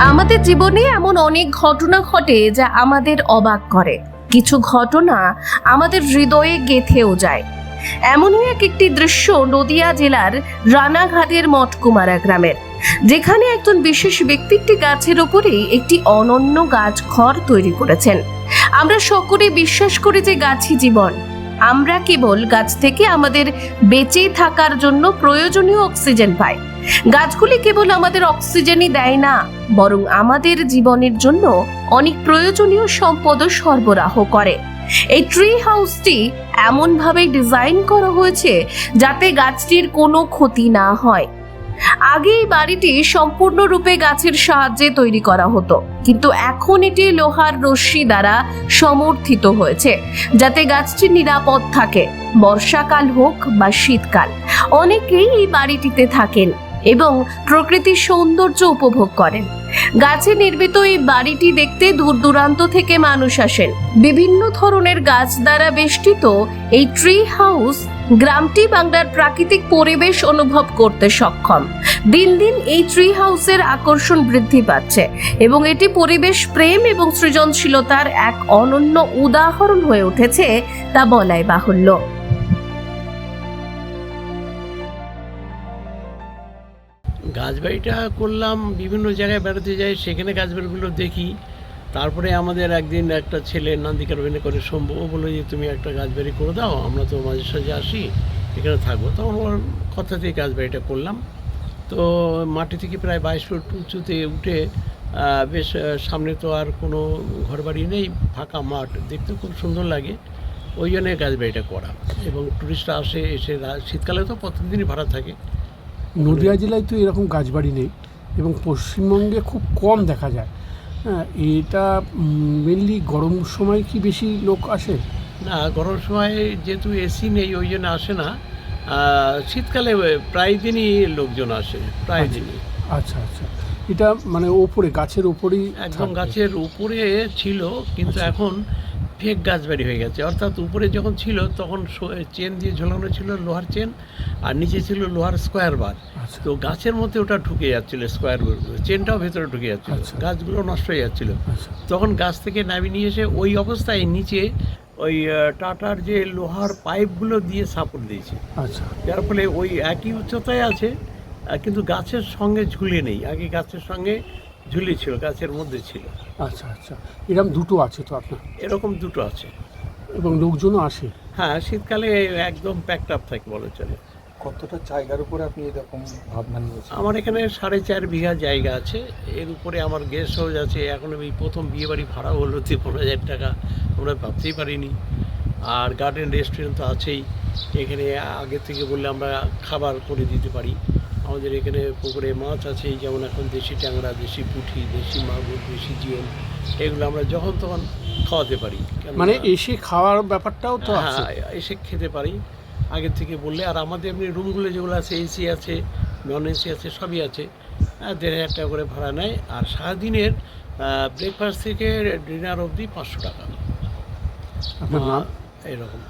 আমাদের জীবনে এমন অনেক ঘটনা ঘটে যা আমাদের অবাক করে। কিছু ঘটনা আমাদের হৃদয়ে গেথেও যায়। এমনই এক একটি দৃশ্য নদিয়া জেলার রানাঘাটের মঠকুমারা গ্রামের। যেখানে একজন বিশেষ ব্যক্তি একটি গাছের উপরে একটি অনন্য গাছ ঘর তৈরি করেছেন। আমরা সকলে বিশ্বাস করি যে গাছই জীবন। আমরা কেবল গাছ থেকে আমাদের বেঁচে থাকার জন্য প্রয়োজনীয় অক্সিজেন পাই। গাছগুলি কেবল আমাদের অক্সিজেনই দেয় না, বরং আমাদের জীবনের জন্য অনেক প্রয়োজনীয় সম্পদও সরবরাহ করে। এই ট্রি হাউসটি এমনভাবে ডিজাইন করা হয়েছে যাতে গাছটির কোনো ক্ষতি না হয়। আগে এই বাড়িটি সম্পূর্ণরূপে গাছের সাহায্যে তৈরি করা হতো, কিন্তু এখন এটি লোহার রশ্মি দ্বারা সমর্থিত হয়েছে, যাতে গাছটি নিরাপদ থাকে, বর্ষাকাল হোক বা শীতকাল। অনেকেই এই বাড়িটিতে থাকেন। এবং প্রকৃতির সৌন্দর্য উপভোগ করেন। গাছে নির্মিত এই বাড়িটি দেখতে দূর দূরান্ত থেকে মানুষ আসেন। বিভিন্ন ধরনের গাছ দ্বারা বেষ্টিত এই ট্রি হাউস গ্রামটি বাংলার প্রাকৃতিক পরিবেশ অনুভব করতে সক্ষম। দিন দিন এই ট্রি হাউসের আকর্ষণ বৃদ্ধি পাচ্ছে এবং এটি পরিবেশ, প্রেম এবং সৃজনশীলতার এক অনন্য উদাহরণ হয়ে উঠেছে তা বলাই বাহুল্য। গাছ বাড়িটা করলাম, বিভিন্ন জায়গায় বেড়াতে যাই, সেখানে গাছ বাড়িগুলো দেখি। তারপরে আমাদের একদিন একটা ছেলে নান্দিকার অভিনয় করে, শম্ভু, ও বলল যে, তুমি একটা গাছ বাড়ি করে দাও, আমরা তো মাঝে সাঝে আসি, এখানে থাকব। তখন ওর কথাতেই গাছ বাড়িটা করলাম। তো মাটি থেকে প্রায় বাইশ ফুট উঁচুতে উঠে বেশ সামনে তো আর কোনো ঘরবাড়ি নেই, ফাঁকা মাঠ, দেখতে খুব সুন্দর লাগে। ওই জন্যে গাছ বাড়িটা করা। এবং টুরিস্টরা আসে, এসে শীতকালে তো প্রতিদিনই ভাড়া থাকে। নদিয়া জেলায় তো এরকম গাছবাড়ি নেই এবং পশ্চিমবঙ্গে খুব কম দেখা যায়। হ্যাঁ এটা মেনলি গরম সময় কি বেশি লোক আসে? না গরম সময় যেহেতু এসি নেই ওই জন্য আসে না। শীতকালে প্রায় দিনই লোকজন আসে প্রায় আচ্ছা। দিনই। আচ্ছা আচ্ছা। এটা মানে ওপরে গাছের ওপরেই একদম গাছের উপরে ছিল কিন্তু আচ্ছা। এখন ফেক গাছ বাড়ি হয়ে গেছে। অর্থাৎ উপরে যখন ছিল তখন চেন দিয়ে ঝোলানো ছিল লোহার চেন আর নিচে ছিল লোহার স্কোয়ার বার। আচ্ছা। তো গাছের মধ্যে ওটা ঢুকে যাচ্ছিল স্কোয়ার চেনটাও ভেতরে ঢুকে যাচ্ছিল। আচ্ছা। গাছগুলো নষ্ট হয়ে যাচ্ছিল। আচ্ছা। তখন গাছ থেকে নামিয়ে নিয়ে এসে ওই অবস্থায় নিচে ওই টাটার যে লোহার পাইপগুলো দিয়ে সাপোর্ট দিয়েছে। আচ্ছা। যার ফলে ওই একই উচ্চতায় আছে কিন্তু গাছের সঙ্গে ঝুলে নেই। আগে গাছের সঙ্গে ঝুলে ছিল গাছের মধ্যে ছিল। আচ্ছা আচ্ছা। এরকম দুটো আছে তো আপনার? এরকম দুটো আছে। এবং লোকজনও আসে? হ্যাঁ শীতকালে একদম প্যাকড আপ থাকে বলে চলে। কতটা জায়গার উপরে আপনি এরকম ভাবনা নিয়েছেন? আমার এখানে সাড়ে চার বিঘা জায়গা আছে। এর উপরে আমার গেস্ট হাউস আছে। এখন এই প্রথম বিয়ে বাড়ি ভাড়া হলো পনেরো হাজার টাকা। আমরা ভাবতেই পারিনি। আর গার্ডেন রেস্টুরেন্ট তো আছেই। এখানে আগে থেকে বললে আমরা খাবার করে দিতে পারি। আমাদের এখানে পুকুরে মাছ আছে যেমন এখন দেশি ট্যাংরা দেশি পুঁটি দেশি মাগুর দেশি জিওল এগুলো আমরা যখন তখন খাওয়াতে পারি। মানে এসে খাওয়ার ব্যাপারটাও তো হ্যাঁ এসে খেতে পারি। আগের থেকে বললে আর আমাদের এমনি রুমগুলো যেগুলো আছে এসি আছে নন এসি আছে সবই আছে। আহ, দেড় হাজার টাকা করে ভাড়া নেয় আর সারাদিনের ব্রেকফাস্ট থেকে ডিনার অবধি পাঁচশো টাকা। এরকম।